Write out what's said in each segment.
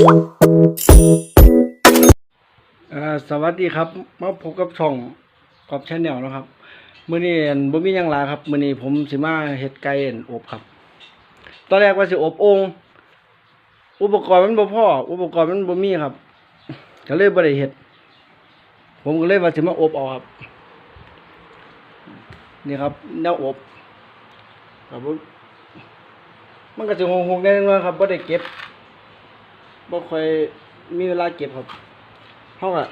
สวัสดีครับมาพบกับช่องกอบชาแนลนะครับมื้อนี้อั่นบ่มียังลาครับมื้อนี้ผมสิมาเฮ็ดไก่อบครับ ตอนแรกว่าสิอบองอุปกรณ์มันบ่พออุปกรณ์มันบ่มีครับก็เลยบ่ได้เฮ็ด ผมก็เลยว่าสิมาอบเอาครับ นี่ครับแนวอบครับมมันก็สิหงๆแน่นอนครับบ่ได้เก็บ บ่ค่อยมีเวลาเก็บครับเขาอะ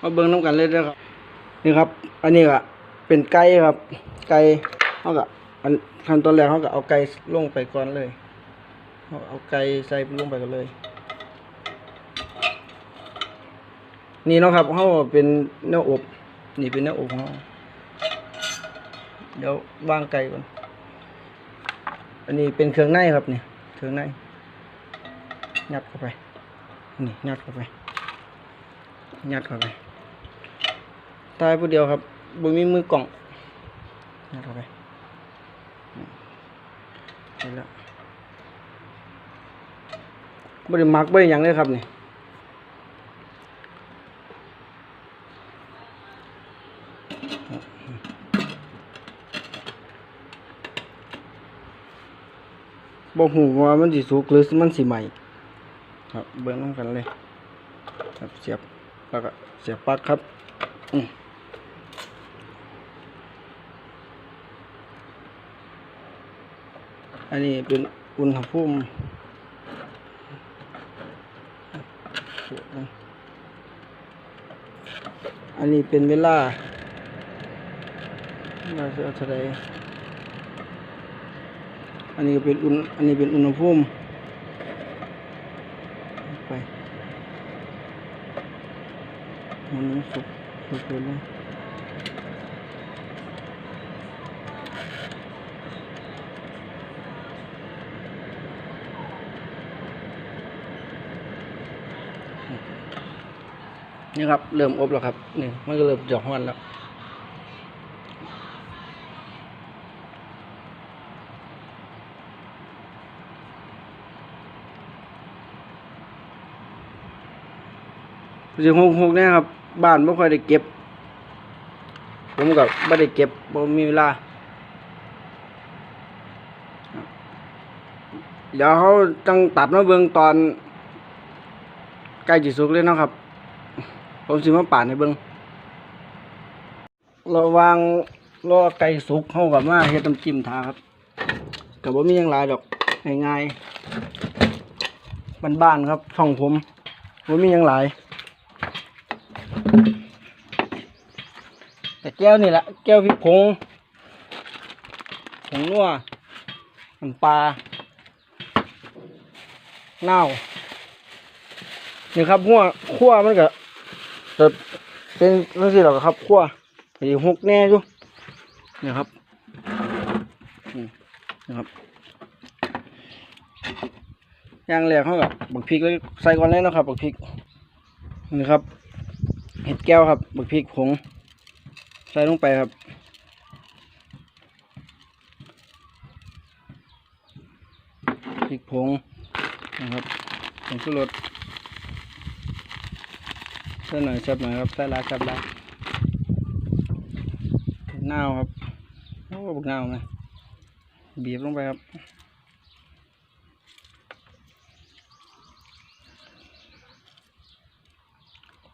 มาเบิ่งน้ำกันเลยเด้อครับ นี่ครับ อันนี้ก็เป็นไก่ครับ ไก่เขาก็อันขั้นตอนแรกเขาก็เอาไก่ลงไปก่อนเลยเขาเอาไก่ใส่ลงไปกันเลย นี่เนาะครับเขาเป็นเนื้ออบ นี่เป็นเนื้ออบของเขาเดี๋ยววางไก่ก่อน อันนี้เป็นเครื่องในครับเนี่ย ถึงไหนยัดเข้าไป นี่ยัดเข้าไปยัดเข้าไปตายผู้เดียวครับบ่มีมือกล่องยัดเข้าไปอืมไปแล้วบ่ได้มักบ่ได้หยังเลยครับนี่ บ่ฮู้ว่ามันสิสุกหรือมันสิใหม่ครับเบิ้งน้ำกันเลยครับเสียบแล้วก็เสียบปลั๊กครับอืมอันนี้เป็นอุณหภูมิอันนี้เป็นเวลาเราจะเอาเท่าไร อันนี้เป็นอุณอันนี้เป็นอุณหภูมิไปมันสุกสุกเลยนี่ครับ เริ่มอบแล้วครับนี่มันก็เริ่มจะห้อนแล้ว สิหกหกเนี่ยครับ บ้านไม่ค่อยได้เก็บ ผมกับไม่ได้เก็บผมมีเวลาเดี๋ยวเขาจังตัดมาเบิ่งตอนใกล้จิสุกเลยนะครับ ผมสิมาป่านให้เบิ่งระวางรอไก่สุกเข้ากับมาเฮ็ดน้ำจิ้มทาครับกับว่ามีหยังหลดอกง่ายๆบ้านๆครับช่องผมว่ามีหยังหลาย แต่แก้วนี่แหละแก้วพริกผงผงนัวน้ำปลาเน่านี่ครับหัวขั้วมันก็จะเป็นนั่นสิหรอกครับขั้วไอ้หกแน่อยู่นี่ครับอืมนะครับย่างแรกเขากับบักพริกเลยใส่ก่อนเลยนะครับบักพริกนี่ครับเห็ดแก้วครับบักพริกผง ใส่ลงไปครับ พริกผงนะครับผงชูรสใส่หน่อยสับหน่อยครับใส่ลายสับลายนาวครับโอ้บักนาวนะบีบลงไปครับ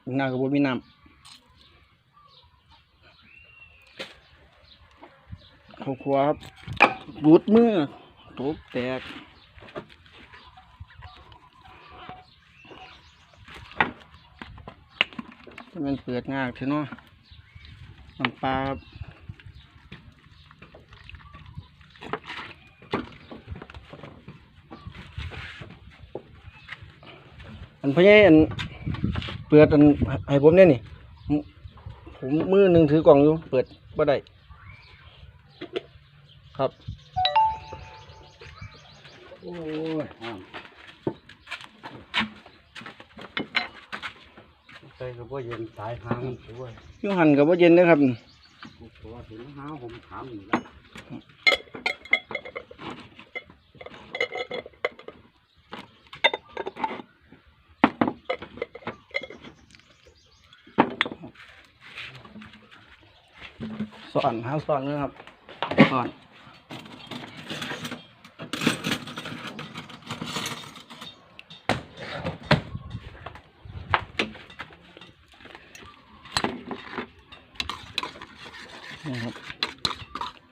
บักนากับบมีน้ำ ข้าวคั่วครับรูดมือตบแตกมันเปิดงากเถอะเนาะน้ำปลาครับอันพ่อใหญ่อันเปิดอันให้ผมเนี่ยนี่ ผมผมมือหนึ่งถือกล่องอยู่ เปิดบ่ได้ ครับ โอ้ยห้ามใส่กระเป๋าเย็นสายหางด้วยยูหันกับว่าเย็นนะครับผมขอถึงหาผมถามอยู่แล้วสอนหาสอนนะครับสอน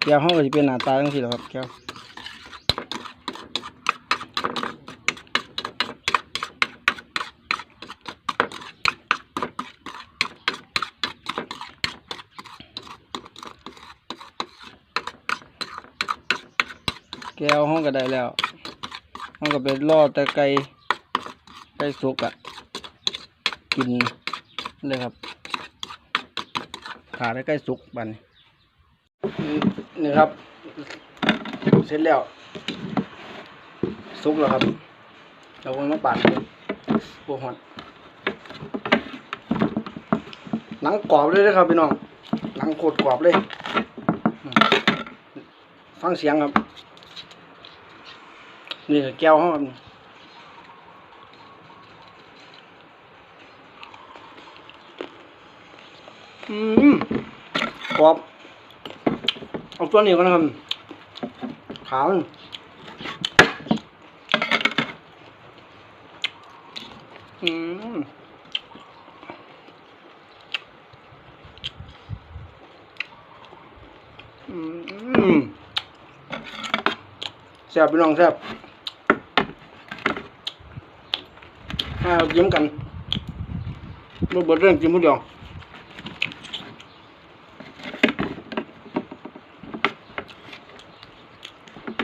แก้วห้องก็จะเป็นหน้าตาจังซี่แหละครับแก้วแก้วห้องก็ได้แล้วห้องก็ไปรอแต่ไก่ไก่สุกอะกินเลยครับขาได้ไก่สุกบัดน นี่ครับ เสร็จแล้วสุกแล้วครับเราคงมาปั่นพวกหอนหนังกรอบเลยนะครับพี่น้องหนังโคตรกรอบเลย ฟังเสียงครับ นี่แก้วห้องครับอืมกรอบ เอาตัวนี้ก่อนนะครับขาวอืมแซ่บพี่น้องแซ่บให้เรายิ้มกันเมื่อบทเรื่องจิ้มมุดเดียว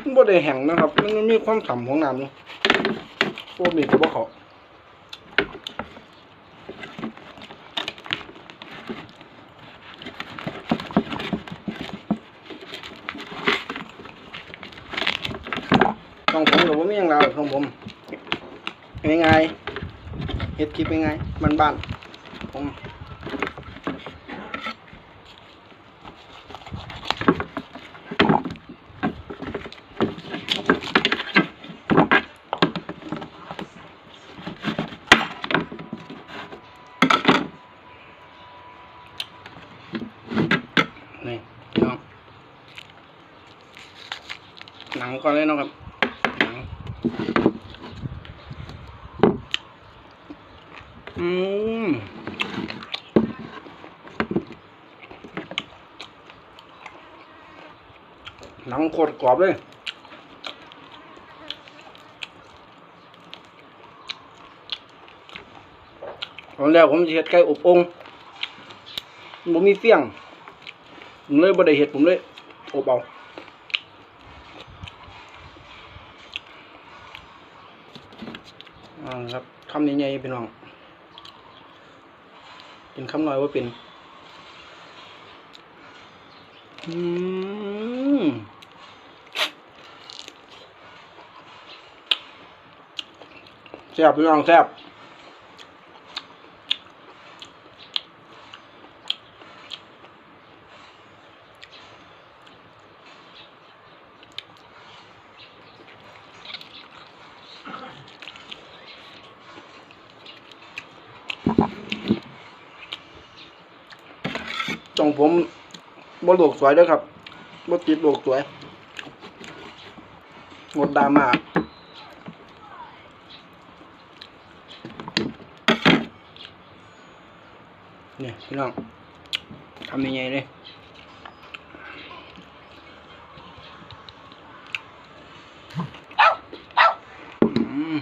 มันบ่ ได้แห้งนะครับ มันมีความฉ่ำของน้ำนาะพวกนี้ก็บ่เขาของผมก็บ่ามีหยังแล้วของผมง่ายๆเฮ็ดคลิปง่ายๆมันบ้านๆผมนี่พี่น้องหนังก่อนเลยเนาะครับหนัง อืมหนังโคตรกรอบเลยตอนแรกผมจะเห็ดไก่อบองผมมีเฟียง ผมเลยบ่ได้เห็ดผมเลยอบเอาอ่าครับคำนี้ไงพี่น้อง เป็นคำน้อยว่าเป็น อืมแซ่บพี่น้องแซ่บ จงผมบ่โลกสวยด้วยครับบติดโลกสวยงดดราม่าเนี่ยพี่น้องทำยังไงเลยอืม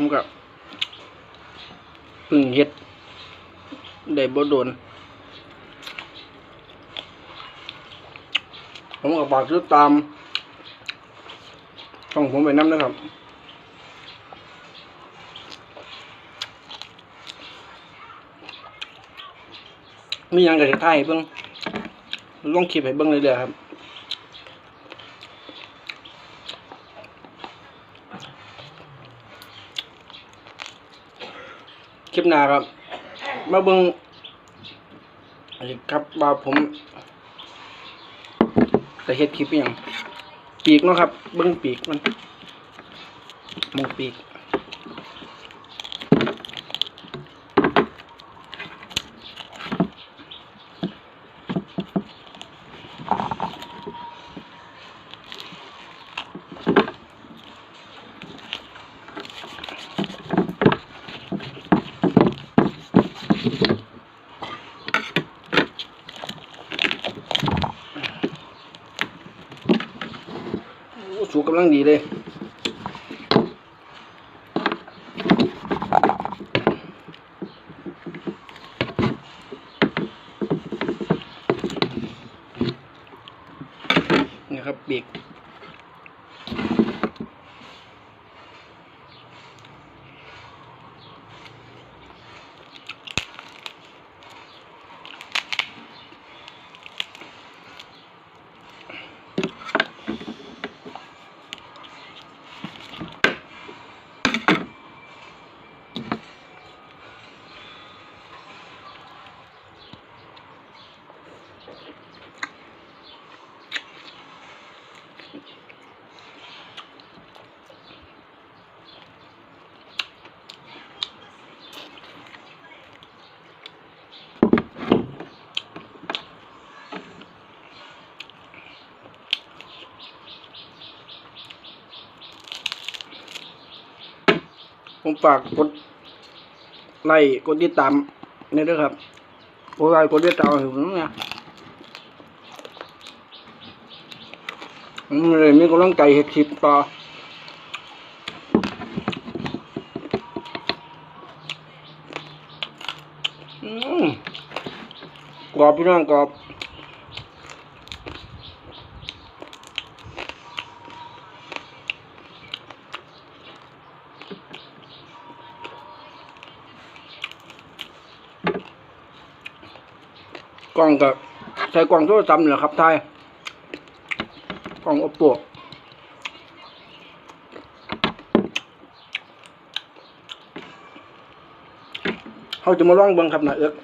ผมกับพึ่งเฮ็ด ได้บ่โดน ผมกับฝากซื้อตามช่องผมไปน้ำนะครับมียังกับถ่ายเบิ่งลงคลิปให้เบิ่งเลยเด้อครับ หน้าครับ มาเบิ้งอันนี้ครับว่าผมแต่เฮ็ดคลิปอิหยังปีกเนาะครับ เบิ้งปีกมันมองปีกำลังดีเลยนี่ครับเบรก ผมฝากกดไลค์กดติดตามนี่ด้วยครับกดไลค์กดติดตามผมนี่ยผมเลยมีกำลังใจเฮ็ดคลิปต่ออืมกรอบพี่น้องกรอบ กล้องกับใช้กล้องโทรศัพท์นี่แหละครับทายกล้อง oppo เขาจะมาลองเบิ้งครับนะเอิก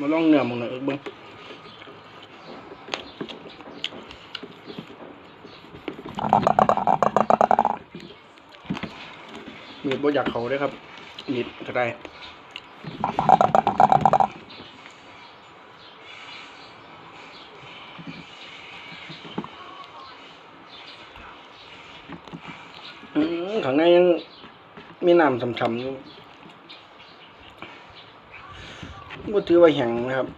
มาลองเนื้อมึงนะเอิกเบิ้งมีดบ่อยากเขาเด้อครับมีดก็ได้ อืมข้างในยังมีน้ำฉ่ำๆอยู่บ่ถือว่าแห้งนะครับ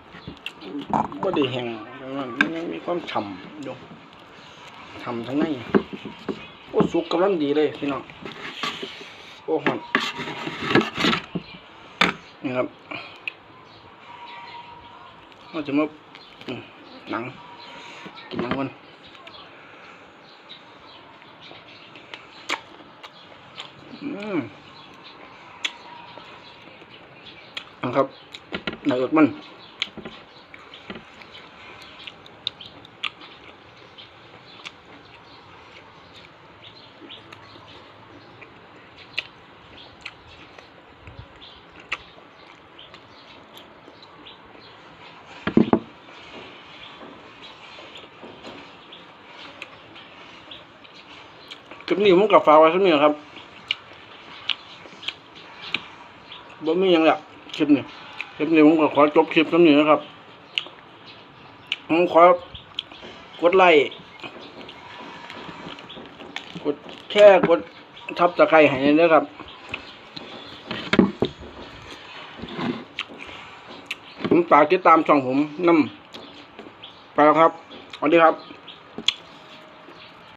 บ่ได้แห้งแต่ว่ามันยังมีความฉ่ำอยู่ฉ่ำทั้งในโอ้สุกกำลังดีเลยพี่น้องโอ้หอนนี่ครับเราจะมาหนังกินหนังมัน มเอาครับหนักเอิกมันคลิปนี้ผมกับฝาไว้สักหนิดครับ บ่มีหยังหละคลิปนี้คลิปนี้ผมก็ขอจบคลิปตรงนี้นะครับผมขอกดไลค์กดแชร์กดทับตะไคร้ให้ด้วยครับผมฝากติดตามช่องผมนำไปแล้วครับสวัสดีครับ